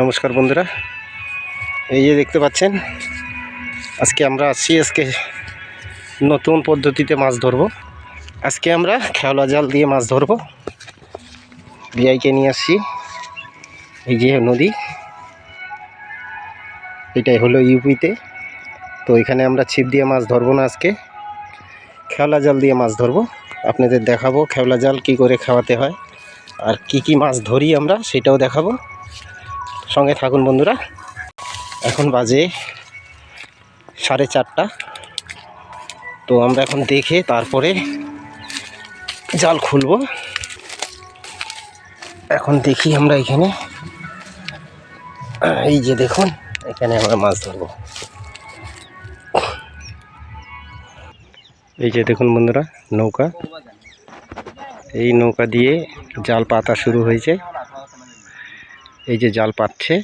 নমস্কার বন্ধুরা। এই যে দেখতে পাচ্ছেন, আজকে আমরা আসছি আজকে নতুন পদ্ধতিতে মাছ ধরবো। আজকে আমরা খেওলা জাল দিয়ে মাছ ধরবো। বিআইকে নিয়ে আসছি। এই যে নদী, এটাই হলো ইউপিতে। তো এখানে আমরা ছিপ দিয়ে মাছ ধরবো না আজকে। খেওলা জাল দিয়ে মাছ ধরবো। আপনাদের দেখাবো খেওলা জাল কি করে খাওয়াতে হয়, আর কি কি মাছ ধরি আমরা সেটাও দেখাবো। সঙ্গে থাকুন বন্ধুরা। এখন বাজে সাড়ে চারটা। তো আমরা এখন দেখে তারপরে জাল খুলব। এখন দেখি আমরা এখানে, এই যে দেখুন, এখানে আমরা মাছ ধরবো। এই যে দেখুন বন্ধুরা, নৌকা। এই নৌকা দিয়ে জাল পাতা শুরু হয়েছে। এই যে জাল পাচ্ছে।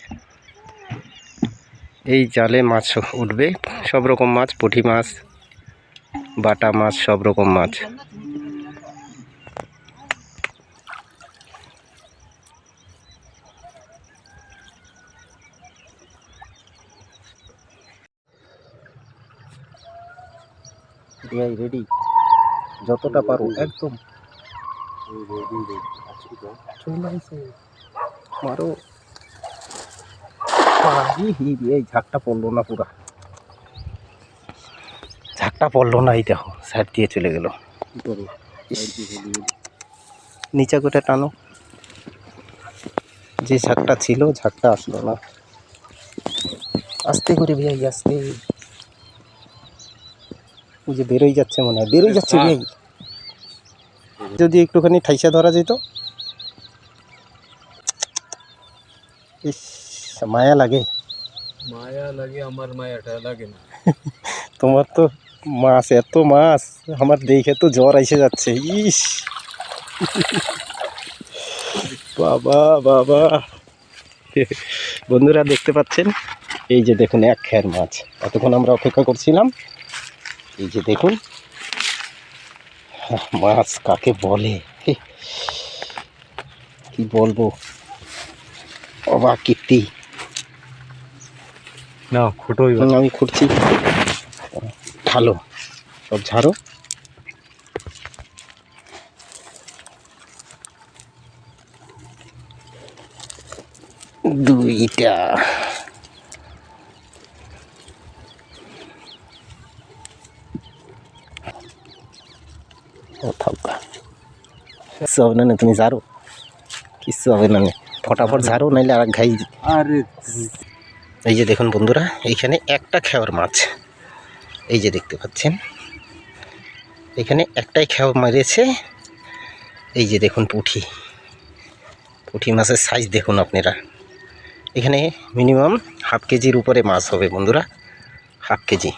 এই জালে মাছ উঠবে। সব রকম মাছ পুঁটি মাছ বাটা মাছ সব রকম মাছ। রেডি যতটা পারো একদম। মারো। এই ঝাঁকটা পড়ল না পুরা। ঝাঁকটা পড়ল না এই দেখো সাইড দিয়ে চলে গেল। নিচে করে টানো। যে ঝাঁকটা ছিল ঝাঁকটা আসলো না। আস্তে করে ভাই আস্তে। ওই যে বেরোই যাচ্ছে মনে হয়। বেরোই যাচ্ছে ভাই যদি একটুখানি ঠাইসা ধরা যেত। ইস। মায়া লাগে? মায়া লাগে আমার মায়াটা লাগে না। তোমার তো মাছ এত মাছ আমার দেখে তো জ্বর এসে যাচ্ছে ইস। বাবা বাবা। বন্ধুরা দেখতে পাচ্ছেন? এই যে দেখুন এক খের মাছ। এতক্ষণ আমরা অপেক্ষা করছিলাম। এই যে দেখুন মাছ কাকে বলে? কি বলব? অবাক কীর্তি না খুঁটোই আমি খুঁড়ছি ভালো সব ঝাড়ো। দুইটা। কিচ্ছু হবে না তুমি ঝাড়ো। কিচ্ছু হবে না। ফটাফট ঝাড়ো নাইলে আর ঘাই আরে এই যে দেখুন বন্ধুরা, এইখানে একটা খেওয়ার মাছ। এই যে দেখতে পাচ্ছেন, এখানে একটাই খেওয়া মেরেছে। এই যে দেখুন পুঁঠি। পুঁঠি মাছের সাইজ দেখুন আপনারা। এখানে মিনিমাম হাফ কেজির উপরে মাছ হবে বন্ধুরা। হাফ কেজি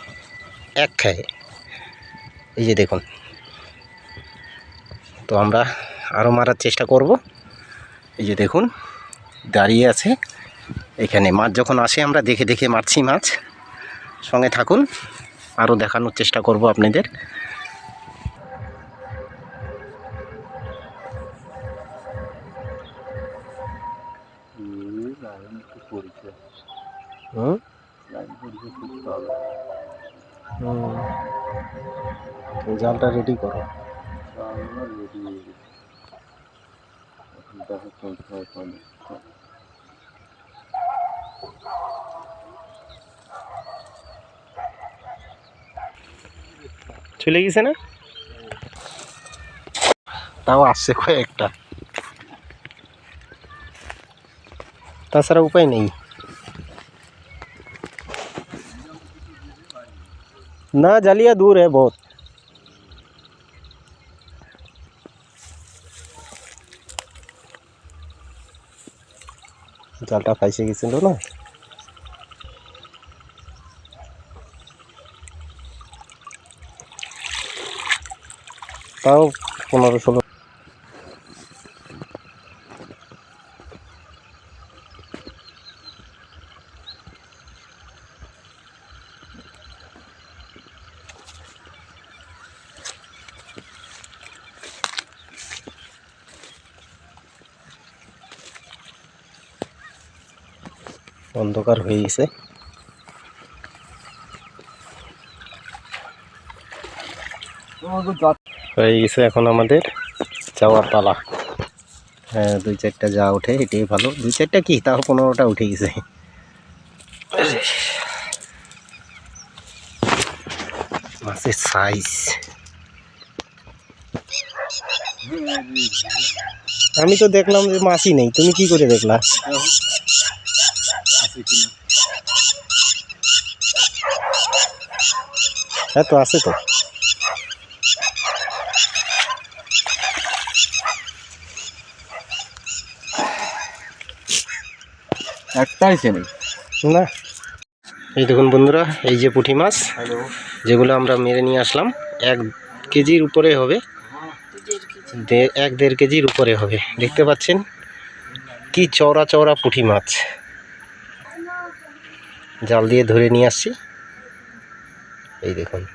এক খায়। এই যে দেখুন। তো আমরা আরও মারার চেষ্টা করব। এই যে দেখুন, দাঁড়িয়ে আছে। এখানে মাছ যখন আসে, আমরা দেখে দেখে মারছি মাছ। সঙ্গে থাকুন আরও দেখানোর চেষ্টা করব আপনাদের। জালটা রেডি করো। চলে গেছে না তাও আসছে কয়েকটা তাছাড়া উপায় নেই না জালিয়া दूर है बहुत জালটা ফাইসে গেছিল না তাও পনেরো ষোলো। অন্ধকার হয়ে গেছে। হয়ে গেছে এখন আমাদের যাওয়ার পালা। হ্যাঁ দুই চারটা যা ওঠে, এটাই ভালো। দুই চারটা কি? তাও পনেরোটা উঠে গেছে। মাছের সাইজ আমি তো দেখলাম যে মাছই নেই। তুমি কি করে দেখলা? হ্যাঁ তো আছে তো। একটা আছে নেই না? এই দেখুন বন্ধুরা এই যে পুঁটি মাছ যেগুলো আমরা মেরে নিয়ে আসলাম এক কেজির উপরে হবে। দে- এক দেড় কেজির উপরে হবে। দেখতে পাচ্ছেন কি চওড়া চওড়া পুঁটি মাছ। জাল দিয়ে ধরে নিয়ে আসছি। এই দেখুন।